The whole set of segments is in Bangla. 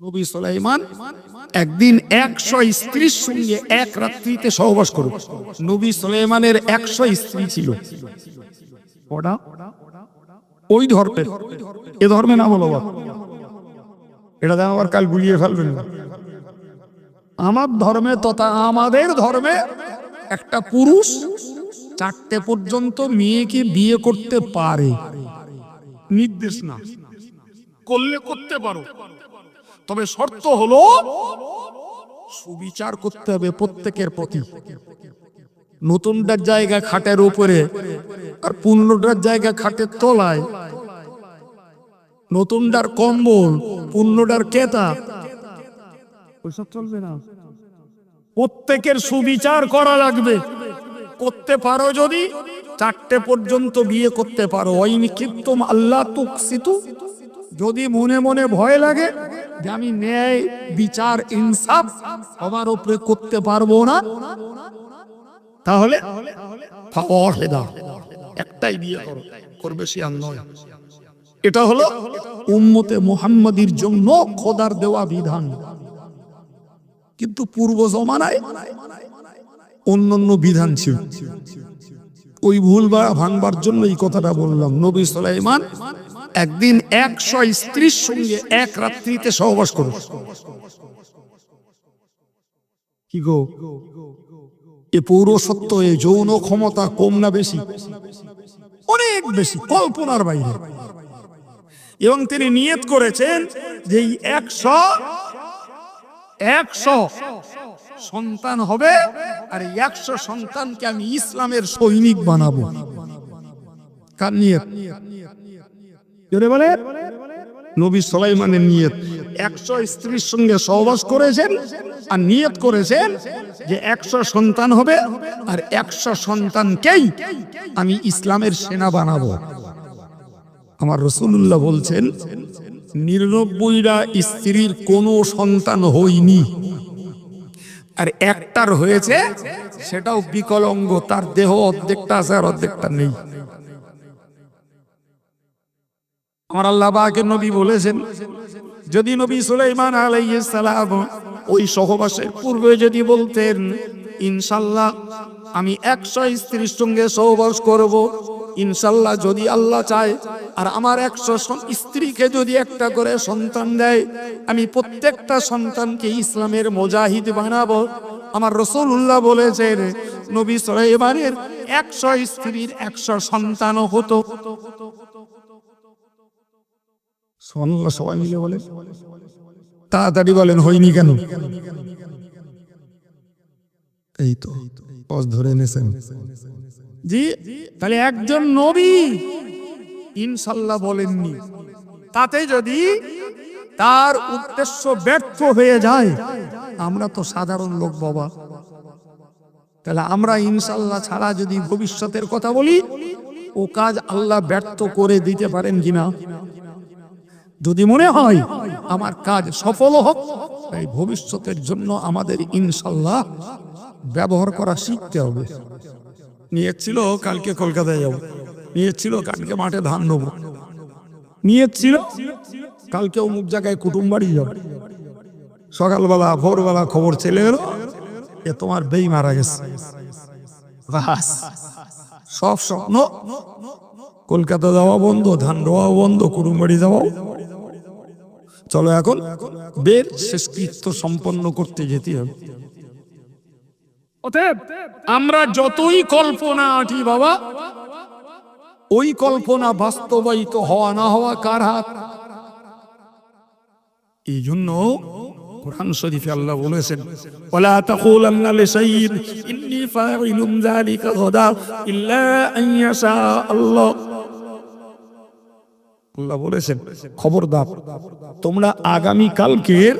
নবী সুলাইমান, একদিন একশো স্ত্রীর সঙ্গে এক রাত্রিতে সহবাস করবে নবী সুলাইমানের একশো স্ত্রী ছিল। ওই ধর্মের, এ ধর্মে না বলো এটা দেখ আবার কাল গুলিয়ে ফেলবেন। আমার ধর্মে তথা আমাদের ধর্মে একটা পুরুষ চারটে পর্যন্ত মেয়েকে বিয়ে করতে পারে। নির্দেশ না। করলে করতে পারো। তবে শর্ত হলো সুবিচার করতে হবে প্রত্যেকের প্রতি। নতুনটার জায়গা খাটের উপরে আর পূর্ণটার জায়গা খাটের তলায়। নতুনটার কম্বল পূর্ণটার কেতা। ওইসব চলবে না। প্রত্যেকের সুবিচার করা লাগবে। করতে পারো যদি চারটে পর্যন্ত বিয়ে করতে পারো। ওই নিক্ষিপ্তম আল্লাহ তুকসিতু। যদি মনে মনে ভয় লাগে যে আমি ন্যায়, বিচার, ইনসাফ সবার উপরে করতে পারব না। তাহলে একটাই বিয়ে করো, করবে সে নয়। এটা হলো উম্মতে মুহাম্মাদির জন্য খোদার দেওয়া বিধান। কিন্তু পূর্ব জমানায় অন্যান্য বিধান ছিল। ওই ভুল বা ভাঙবার জন্য এই কথাটা বললাম। নবী সুলাইমান একদিন একশো স্ত্রীর সঙ্গে এক রাত্রিতে সহবাস করো। কি গো? এ পৌরসত্ব এ যৌন ক্ষমতা কম না বেশি? অনেক বেশি, কল্পনার বাইরে। এবং তিনি নিয়ত করেছেন যে একশো একশো সন্তান হবে আর একশো সন্তানকে আমি ইসলামের সৈনিক বানাবো। কার নিয়ত? নবী সোলাইমানের নিয়ত, একশো স্ত্রীর সঙ্গে সহবাস করেছেন আর নিয়ত করেছেন যে একশো সন্তান হবে আর একশো সন্তানকেই আমি ইসলামের সেনা বানাবো। আমার রসুল্লাহ বলছেন, নিরানব্বইটা স্ত্রীর কোনো সন্তান হয়নি। আর একটার হয়েছে, সেটাও বিকলঙ্গ, তার দেহ অর্ধেকটা আছে আর অর্ধেকটা নেই। আমার আল্লাহ বাকের নবী বলেছেন, যদি নবী সুলাইমান আলাইহিস সালাম ওই সহবাসের পূর্বে যদি বলতেন, ইনশাল্লাহ আমি একশো স্ত্রীর সঙ্গে সহবাস করব, ইনশাল্লাহ যদি আল্লাহ চায়, আর আমার একশো স্ত্রীকে যদি একটা করে সন্তান দেয়, আমি প্রত্যেকটা সন্তানকে ইসলামের মোজাহিদ বানাবো। আমার রসুল্লাহ বলেছেন, নবী সুলাইমানের একশো স্ত্রীর একশো সন্তানও হতো। সবাই মিলে বলে। তাড়াতাড়ি বলেন, হয়নি কেন? এই তো পজ ধরে এনেছেন। জি, তাহলে একজন নবী ইনশাল্লাহ বলেননি। তাতে যদি তার উদ্দেশ্য ব্যর্থ হয়ে যায়, আমরা তো সাধারণ লোক বাবা। তাহলে আমরা ইনশাল্লাহ ছাড়া যদি ভবিষ্যতের কথা বলি, ও কাজ আল্লাহ ব্যর্থ করে দিতে পারেন কিনা? যদি মনে হয় আমার কাজ সফল হোক, তাই ভবিষ্যতের জন্য আমাদের ইনশাল্লাহ ব্যবহার করা শিখতে হবে। নিয়েছিল কালকে কলকাতায় যাব। নিয়েছিল কালকে মাঠে ধান নেব। নিয়েছিল কালকে অমুক জায়গায় কুটুম বাড়ি যাব। সকালবেলা, ভোরবেলা খবর চলে এলো এ তোমার বেই মারা গেছে। সব স্বপ্ন, কলকাতা যাওয়া বন্ধ, ধান রোয়া বন্ধ কুটুমবাড়ি যাওয়া। চলো এখন বের শেষকৃত্য সম্পন্ন করতে যেতে হবে। অতএব আমরা যতই কল্পনা আঁটি বাবা, ওই কল্পনা বাস্তবায়িত হওয়া না হওয়া কার হাত? এই জন্য কোরআন শরীফে আল্লাহ বলেছেন, ওয়ালা তাকুলান্না লিশাইইন, ইন্নী ফাইলুম যালিকা গাদা ইল্লা আন ইয়াশা আল্লাহ। আল্লাহ বলেছেন, খবরদার, তোমরা আগামী কালকের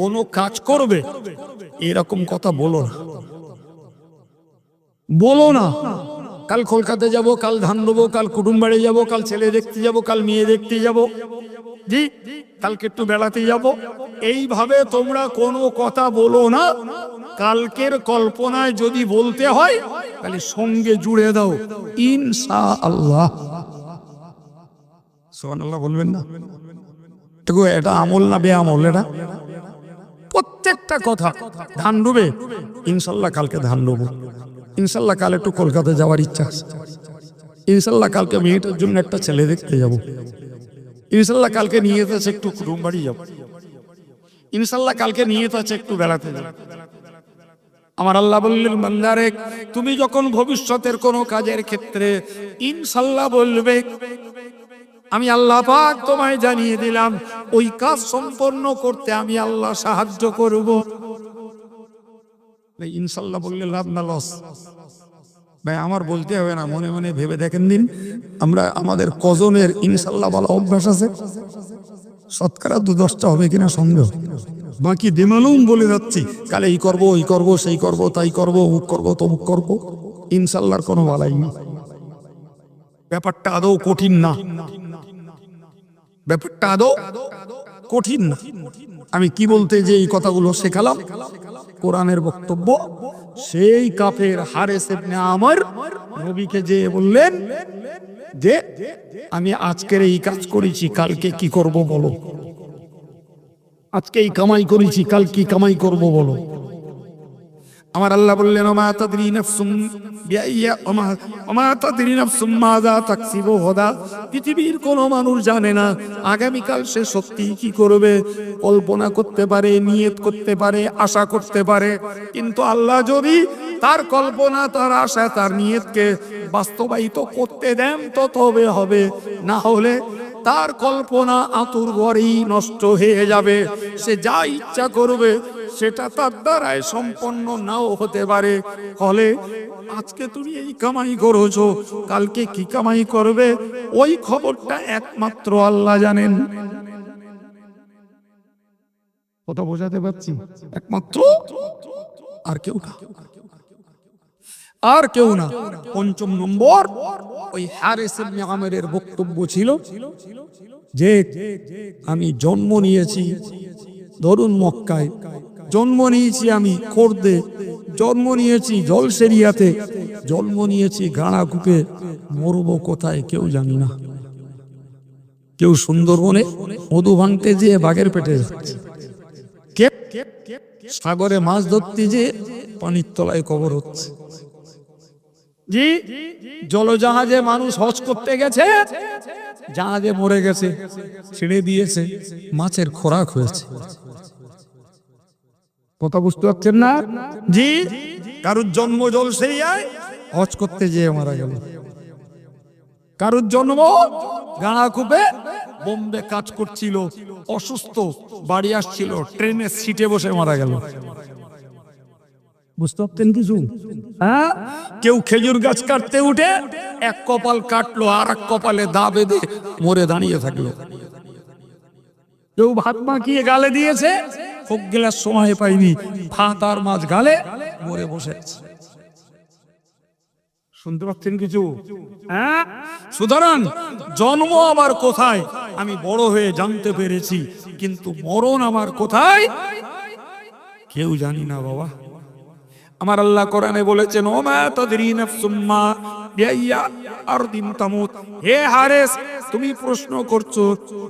কোন কাজ করবে? এরকম কথা বলো না। বলো না, কাল কলকাতা যাব, কাল ধান দেবো কাল কুটুম বাড়ি যাব, কাল ছেলে দেখতে যাব, কাল মেয়ে দেখতে যাব। জি, কালকে একটু বেড়াতে যাব। এইভাবে তোমরা কোনো কথা বলো না। কালকের কল্পনায় যদি বলতে হয়, তাহলে সঙ্গে জুড়ে দাও। ইনশা আল্লাহ বলবেন না? দেখো, এটা আমল না বে আমল এটা? প্রত্যেকটা কথা ধান ডুবে, ইনশাল্লাহ কালকে ধান ডুবো। ইনশাল্লাহ কাল একটু কলকাতা যাওয়ার ইচ্ছা আছে। ইনশাল্লাহ কালকে মেয়েটার জন্য একটা ছেলে দেখতে যাব। ইনশাল্লাহ কালকে নিয়ে যাচ্ছে একটু কুটুম বাড়ি যাব। ইনশাল্লাহ কালকে নিয়ে যাচ্ছে একটু বেড়াতে যাব। আমার আল্লাহ বললেন, বান্দারে, তুমি যখন ভবিষ্যতের কোনো কাজের ক্ষেত্রে ইনশাল্লাহ বলবে আমি আল্লাহ পাক তোমায় জানিয়ে দিলাম, ওই কাজ সম্পন্ন করতে আমি আল্লাহ সাহায্য করব। ইনশাল্লাহ বললে লাভ না, লস। ভাই, আমার বলতে হবে না, মনে মনে ভেবে দেখেন দিন। আমরা, আমাদের কজনের ইনশাল্লাহ বলা অভ্যাস আছে। শতকরা দু দশটা হবে কিনা সন্দেহ। বাকি দেমালুম বলে যাচ্ছি, কালে এই করব, ওই করব, সেই করব, তাই করব, অমুক করব, তমুক করব। ইনশাল্লাহর কোনো বালাই নেই। ব্যাপারটা আদৌ কঠিন না। ব্যাপারটা আদৌ কঠিন না। আমি কি বলতে যে এই কথাগুলো শেখালাম? কোরআনের বক্তব্য, সেই কাফের হারে সেবনে আমার নবীকে যে বললেন যে, আমি আজকের এই কাজ করেছি, কালকে কি করব বলো? আজকে এই কামাই করেছি, কাল কি কামাই করব বলো? আমার আল্লাহ বললেন, ওমা তাদরি নাফসুম বিআইয়া, ওমা ওমা তাদরি নাফসুম মাযা তাকসিবু হদা? পৃথিবীর কোনো মানুষ জানে না, আগামীকাল সে সত্যি কি করবে। কল্পনা করতে পারে, নিয়ত করতে পারে, আশা করতে পারে। কিন্তু আল্লাহ যদি তার কল্পনা, তার আশা, তার নিয়তকে বাস্তবায়িত করতে দেন তো তবে হবে। না হলে তার কল্পনা আতুর ঘরেই নষ্ট হয়ে যাবে। সে যা ইচ্ছা করবে সেটা তার দ্বারায় সম্পন্ন নাও হতে পারে। ফলে আজকে তুমি এই কামাই করেছ কালকে কি কামাই করবে ওই খবরটা একমাত্র আল্লাহ জানেন। কথা বোঝাতে পারছি? একমাত্র আর কেউ না। আর কেউ না। পঞ্চম নম্বর ওই হারেস ইবনে আমেরের বক্তব্য ছিল যে আমি জন্ম নিয়েছি ধরুন মক্কায়। জন্ম নিয়েছি আমি খোর্দে, জন্ম নিয়েছি জল জলসেরিয়াতে, জন্ম নিয়েছি গাঁড়াকুপে মরবো কোথায় কেউ জানি না। কেউ সুন্দরবনে মধু ভাঙতে যেয়ে বাঘের পেটে যাচ্ছে। সাগরে মাছ ধরতে যে পানির তলায় কবর হচ্ছে। জি, জলজাহাজে মানুষ হজ করতে গেছে, জাহাজে মরে গেছে, ছেড়ে দিয়েছে, মাছের খোরাক হয়েছে। কথা বুঝতে পারছেন না? জি? কারুর জন্ম জল সেরিয়ায় হজ করতে যেয়ে মারা গেল। কারুর জন্ম গাঁড়া কূপে বোম্বে কাজ করছিল অসুস্থ বাড়ি আসছিল ট্রেনের সিটে বসে মারা গেল। বুঝতে পারতেন কিছু? হ্যাঁ? কেউ খেজুর গাছ কাটতে উঠে এক কপাল কাটলো আর এক কপালে দা বেঁধে মরে দাঁড়িয়ে থাকল। কেউ ভাত মাখিয়ে গালে দিয়েছে? গেলার সময় পাইনি ভাত আর মাছ গালে মরে বসে আছে। শুনতে পাচ্ছেন কিছু? হ্যাঁ? সুতরাং জন্ম আমার কোথায়? আমি বড় হয়ে জানতে পেরেছি কিন্তু মরণ আমার কোথায়? কেউ জানি না বাবা। আমার আল্লাহ কোরআনে বলেছেন, ওমা তাদরি নাফসুম মা বিআইয়া আরদিন তামুত। হে হারেস, তুমি প্রশ্ন করছ,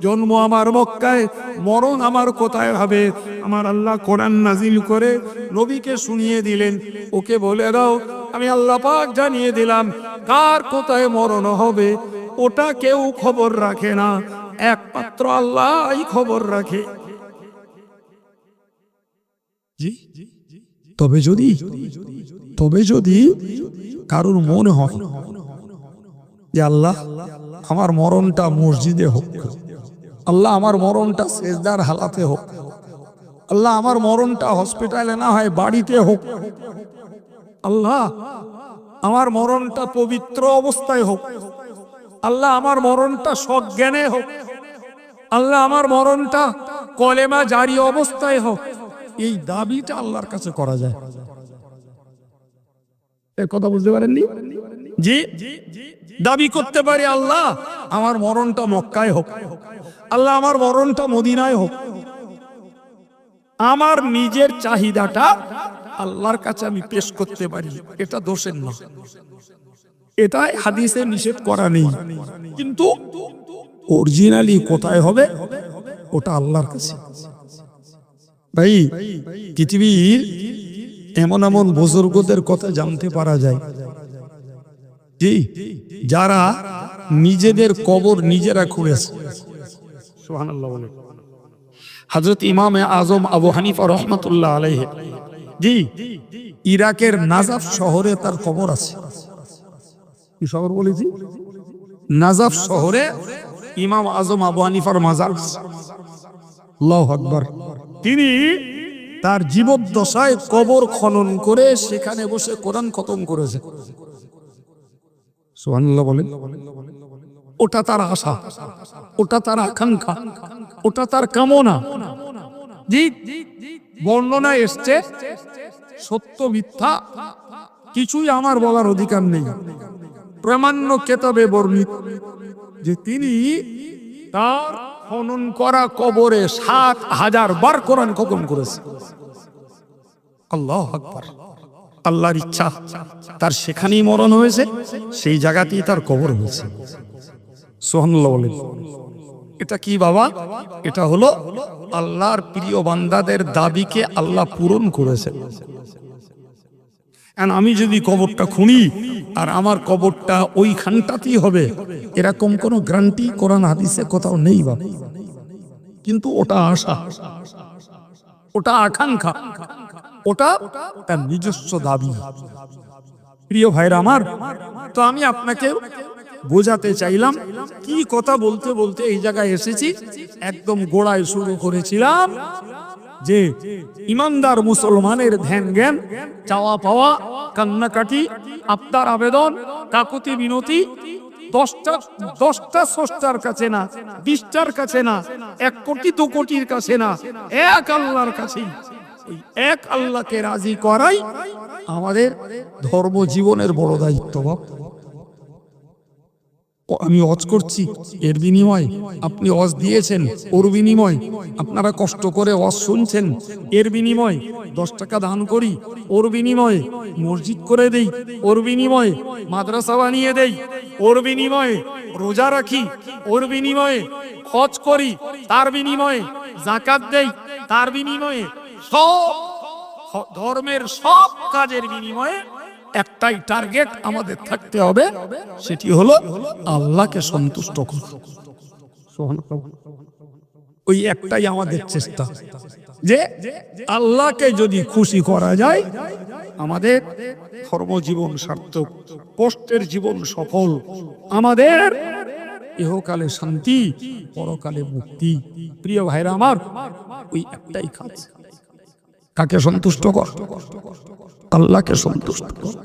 জন্ম আমার মক্কায়, মরণ আমার কোথায় হবে? আমার আল্লাহ কোরআন নাজিল করে নবীকে শুনিয়ে দিলেন। ওকে বলে দাও, আমি আল্লাহ পাক জানিয়ে দিলাম, কার কোথায় মরণ হবে? ওটা কেউ খবর রাখে না, একমাত্র আল্লাহই খবর রাখে। জি জি। তবে যদি তবে যদি কারোর মনে হয় যে আল্লাহ আমার মরণটা মসজিদে হোক, আল্লাহ আমার মরণটা সেজদার হালাতে হোক, আল্লাহ আমার মরণটা হসপিটালে না হয় বাড়িতে হোক, আল্লাহ আমার মরণটা পবিত্র অবস্থায় হোক, আল্লাহ আমার মরণটা সজ্ঞানে হোক, আল্লাহ আমার মরণটা কলেমা জারি অবস্থায় হোক এই দাবিটা আল্লাহর কাছে করা যায়। কথা বুঝতে পারেননি? জি? দাবি করতে পারি আল্লাহ, আমার মরণটা মক্কায় হোক। আল্লাহ, আমার মরণটা মদিনায় হোক। আমার নিজের চাহিদাটা আল্লাহর কাছে আমি পেশ করতে পারি, এটা দোষের না। এটাই হাদিসে নিষেধ করা নেই। কিন্তু অরিজিনালি কোথায় হবে? ওটা আল্লাহর কাছে। ভাই পৃথিবীর এমন এমন বুজুর্গদের কথা জানতে পারা যায়। জি যারা নিজেদের কবর নিজেরা খুঁড়েছে। হজরত ইমামে আজম আবু হানিফা রহমতুল্লাহ আলাইহ। জি ইরাকের নাজাফ শহরে তার কবর আছে। কি শহর বলেছি? নাজাফ শহরে ইমাম আজম আবু হানিফার মাজার। আল্লাহু আকবার। তিনি তার জীবদ্দশায় কবর খনন করে সেখানে বসে কোরআন খতম করেছে। ওটা তার আশা, ওটা তার আকাঙ্ক্ষা, ওটা তার কামনা। বর্ণনা এসছে, সত্য মিথ্যা, কিছুই আমার বলার অধিকার নেই। প্রামাণ্য কেতাবে বর্ণিত যে তিনি তার খনন করা কবরে সাত হাজার বার কোরআন খতম করেছে। আল্লাহ আকবার। আল্লাহর ইচ্ছা, তার সেখানেই মরণ হয়েছে, সেই জায়গাতেই তার কবর হয়েছে। সোহানুল্লাহ এটা কি বাবা? এটা হলো আল্লাহর প্রিয় বান্দাদের দাবিকে আল্লাহ পূরণ করেছেন। And আমি যদি কবরটা খুনি আর আমার কবরটা ওইখানটাতেই হবে, এরকম কোনো গ্যারান্টি কোরআন হাদিসে কোথাও নেই বাবা। কিন্তু ওটা আশা, ওটা আকাঙ্ক্ষা, ওটা তার নিজস্ব দাবি। প্রিয় ভাইরা আমার, তো আমি আপনাকে বোঝাতে চাইলাম, কি কথা বলতে বলতে এই জায়গায় এসেছি, একদম গোড়ায় শুরু করেছিলাম যে ইমানদার মুসলমানের ধ্যান জ্ঞান চাওয়া পাওয়া, কান্নাকাটি আপনার আবেদন, কাকুতি বিনতি দশটা দশটা কাছে না কাছে না, এক কোটি, দু কোটির কাছে না, এক আল্লাহর এক আল্লাহকে রাজি করাই আমাদের ধর্ম জীবনের বড় দায়িত্ব আমি অজ করছি, এর বিনিময় আপনি অজ দিয়েছেন, ওর বিনিময় আপনারা কষ্ট করে অজ শুনছেন, এর বিনিময় দশ টাকা দান করি, ওর বিনিময়ে মসজিদ করে দেই, ওর বিনিময়ে মাদ্রাসা বানিয়ে দেই, ওর বিনিময়ে রোজা রাখি, ওর বিনিময়ে খচ করি, তার বিনিময়ে জাকাত দেই, তার বিনিময়ে সব ধর্মের সব কাজের বিনিময়ে একটাই টার্গেট আমাদের থাকতে হবে, সেটি হলো আল্লাহকে সন্তুষ্ট ওই একটাই আমাদের চেষ্টা, যে আল্লাহকে যদি খুশি করা যায়, আমাদের কর্মজীবন সার্থক, কষ্টের জীবন সফল, আমাদের ইহকালে শান্তি, পরকালে মুক্তি। প্রিয় ভাইরা আমার, ওই একটাই কাজ। কাকে সন্তুষ্ট কর? আল্লাহকে সন্তুষ্ট কর।